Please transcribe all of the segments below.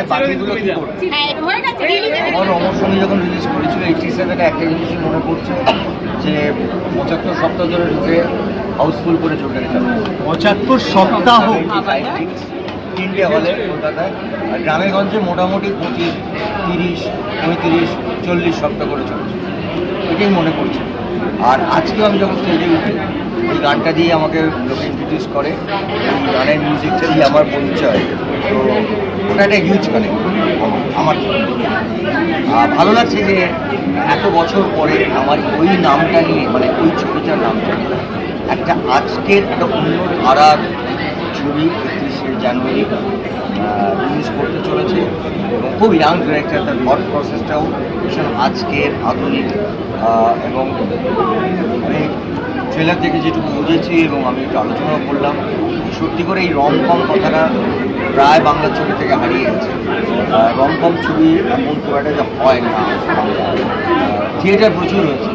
এবারে বাকিগুলো কি করবে? গেছে আমার অমর সঙ্গে যখন রিলিজ করেছিল এইটি সেভেনে একটা জিনিসই মনে পড়ছে যে পঁচাত্তর সপ্তাহ ধরে ঢুকে হাউসফুল করে চলতে চালাচ্ছে। পঁচাত্তর সপ্তাহ তিনটে হলে কলকাতায়। আর গ্রামে গঞ্জে মোটামুটি পঁচিশ তিরিশ পঁয়ত্রিশ চল্লিশ সপ্তাহ করে চলছে। এটাই মনে পড়ছে। আর আজকেও আমি যখন স্টেজে উঠি ওই গানটা দিয়ে আমাকে লোকে ইন্ট্রোডিউস করে। এই গানের মিউজিকটা দিয়ে আমার পরিচয়। তো ওটা একটা হিউজ কানেক্ট আমার। ভালো লাগছে যে এত বছর পরে আমার ওই নামটা নিয়ে মানে ওই ছবিটার নামটা নিয়ে একটা আজকের একটা অন্য ধারার ছবি একত্রিশে জানুয়ারি রিলিজ করতে চলেছে এবং খুব ইয়াং ডিরেক্টর তার থট প্রসেসটাও ভীষণ আজকের আধুনিক এবং ট্রেলার থেকে যেটুকু বুঝেছি এবং আমি একটু আলোচনাও করলাম। সত্যি করে এই রমকম কথাটা প্রায় বাংলা ছবি থেকে হারিয়ে গেছে। রমকম ছবি এমন খুব একটা যে হয় না। থিয়েটার প্রচুর হয়েছে।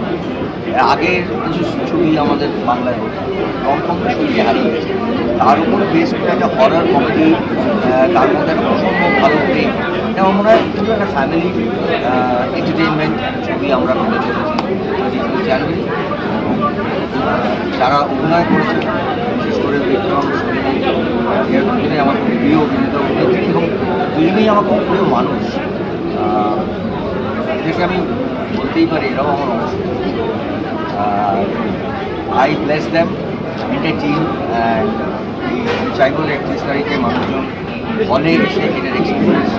আগের কিছু ছবি আমাদের বাংলায় হতো। রমকম ছবি হারিয়ে গেছে। তার উপরে বেশ করে একটা হরার কমেডি তার মধ্যে একটা অসম্ভব ভালো প্রেম এটা আমার হয় পুরো একটা ফ্যামিলি এন্টারটেনমেন্ট ছবি আমরা পেতে চলেছি। যারা অভিনয় করেছে, বিশেষ করে বিক্রম সঞ্জয় এর দুজনেই আমার খুব প্রিয় অভিনেতা অভিনেত্রী এবং দুজনেই আমার খুব প্রিয় মানুষ এদেরকে আমি বলতেই পারি এরাও আমার অংশ I bless them entire team and চাইব যে একত্রিশ তারিখে মানুষজন হলে এসে এটার এক্সপিরিয়েন্স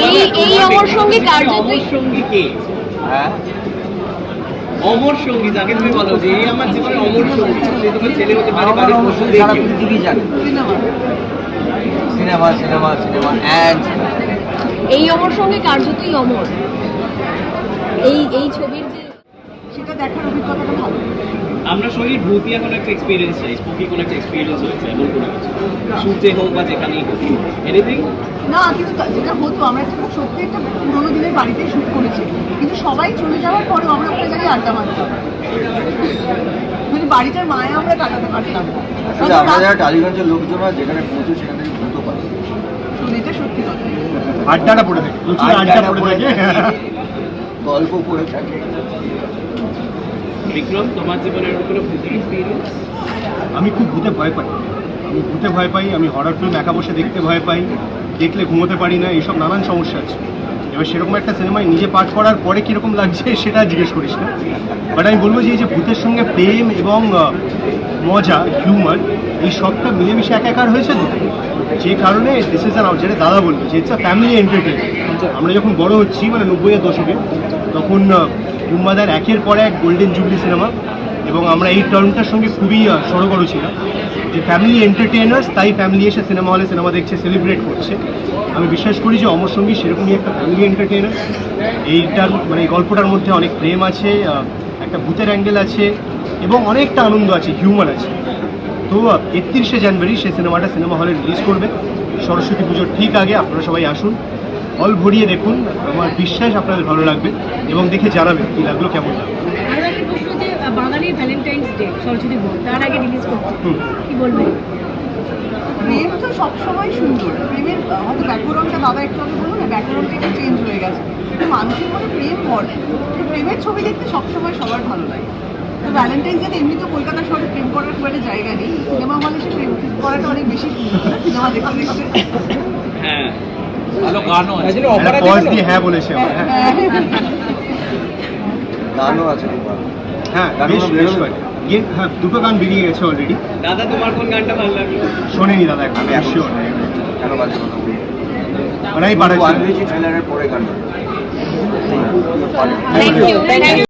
এই এই অমর সঙ্গে কার্যত সঙ্গী কে হ্যাঁ? অমর সঙ্গী যাকে তুমি বলো যে এই আমার জীবনের অমর সঙ্গী সে তোমার ছেলে হতে পারে বাড়ির অবশ্য পশু সারা পৃথিবী জানে? সিনেমা সিনেমা সিনেমা অ্যান্ড এই অমর সঙ্গে কার্যতই অমর। এই এই ছবির যে সেটা দেখার অভিজ্ঞতাটা ভালো? আমরা শরীর ভূতি এখন একটা এক্সপিরিয়েন্স চাই স্পুকি কোনো একটা এক্সপিরিয়েন্স হয়েছে এমন কোনো কিছু। শুটে হোক বা যেখানেই হোক। এনিথিং না কিন্তু যেটা হতো আমরা একটা খুব সত্যি একটা পুরোনো দিনের বাড়িতে শুট করেছি। কিন্তু সবাই চলে যাওয়ার পরেও আমরা ওখানে জায়গায় আড্ডা মারতাম। মানে বাড়িটার মায়া আমরা কাটাতে পারতাম। আমরা যারা টালিগঞ্জের লোকজনরা যেখানে পৌঁছে সেখান থেকে ভূত পাই এটা সত্যি কথা। আড্ডাটা পড়ে থাকে প্রচুর আড্ডা পড়ে থাকে। গল্প পড়ে থাকে। বিক্রম তোমার জীবনের কোনো ভূতি এক্সপিরিয়েন্স আমি খুব ভূতে ভয় পাই। আমি ভূতে ভয় পাই আমি হরার ফিল্ম একা বসে দেখতে ভয় পাই দেখলে ঘুমোতে পারি না এইসব নানান সমস্যা আছে। এবার সেরকম একটা সিনেমায় নিজে পাঠ করার পরে কীরকম লাগছে সেটা জিজ্ঞেস করিস না। বাট আমি বলব যে এই যে ভূতের সঙ্গে প্রেম এবং মজা হিউমার এই সবটা মিলেমিশে একাকার হয়েছে তো? যে কারণে দিস ইজ অ্যান যেটা দাদা বলল যে ইটস আ ফ্যামিলি এন্টারটেনমেন্ট আমরা যখন বড় হচ্ছি মানে নব্বইয়ের দশকে তখন গুম্বাদার একের পর এক গোল্ডেন জুবলি সিনেমা এবং আমরা এই টার্মটার সঙ্গে খুবই সড়গড় ছিলাম। যে ফ্যামিলি এন্টারটেনার্স তাই ফ্যামিলি এসে সিনেমা হলে সিনেমা দেখছে সেলিব্রেট করছে। আমি বিশ্বাস করি যে অমর সঙ্গী সেরকমই একটা ফ্যামিলি এন্টারটেনার এইটার মানে এই গল্পটার মধ্যে অনেক প্রেম আছে একটা ভূতের অ্যাঙ্গেল আছে এবং অনেকটা আনন্দ আছে হিউমার আছে। তো একত্রিশে জানুয়ারি সে সিনেমাটা সিনেমা হলে রিলিজ করবে। সরস্বতী পুজোর ঠিক আগে আপনারা সবাই আসুন। হল ভরিয়ে দেখুন। আমার বিশ্বাস আপনাদের ভালো লাগবে এবং দেখে জানাবেন কী লাগল কেমন লাগল বাঙালির ভ্যালেন্টাইন্স ডে সরস্বতী তার আগে রিলিজ করছে হুম। কি বলবে? প্রেম তো সবসময় সুন্দর। প্রেমের হয়তো বাবা একটু আগে বলল না একটু চেঞ্জ হয়ে গেছে। কিন্তু মানুষের মনে প্রেম পড়ে। প্রেমের ছবি দেখতে সবসময় সবার ভালো লাগে। তো ভ্যালেন্টাইন্স ডে এমনি তো কলকাতা শহরে প্রেম করার খুব একটা জায়গা নেই। সিনেমা হলে সে প্রেম করাটা অনেক বেশি সিনেমা দেখতে দেখতে। হ্যাঁ। ভালো গানও আছে। পজ দিয়ে হ্যাঁ বলেছে আমার, হ্যাঁ। গানও আছে হ্যাঁ বেশ বেশ হ্যাঁ দুটো গান বেরিয়ে গেছে অলরেডি দাদা তোমার কোন গানটা ভালো লাগল? শোনেনি দাদা এখন আমি শিওর কেন বাজে কথা বলি ওরাই আনবেছি পরে গান। ইউ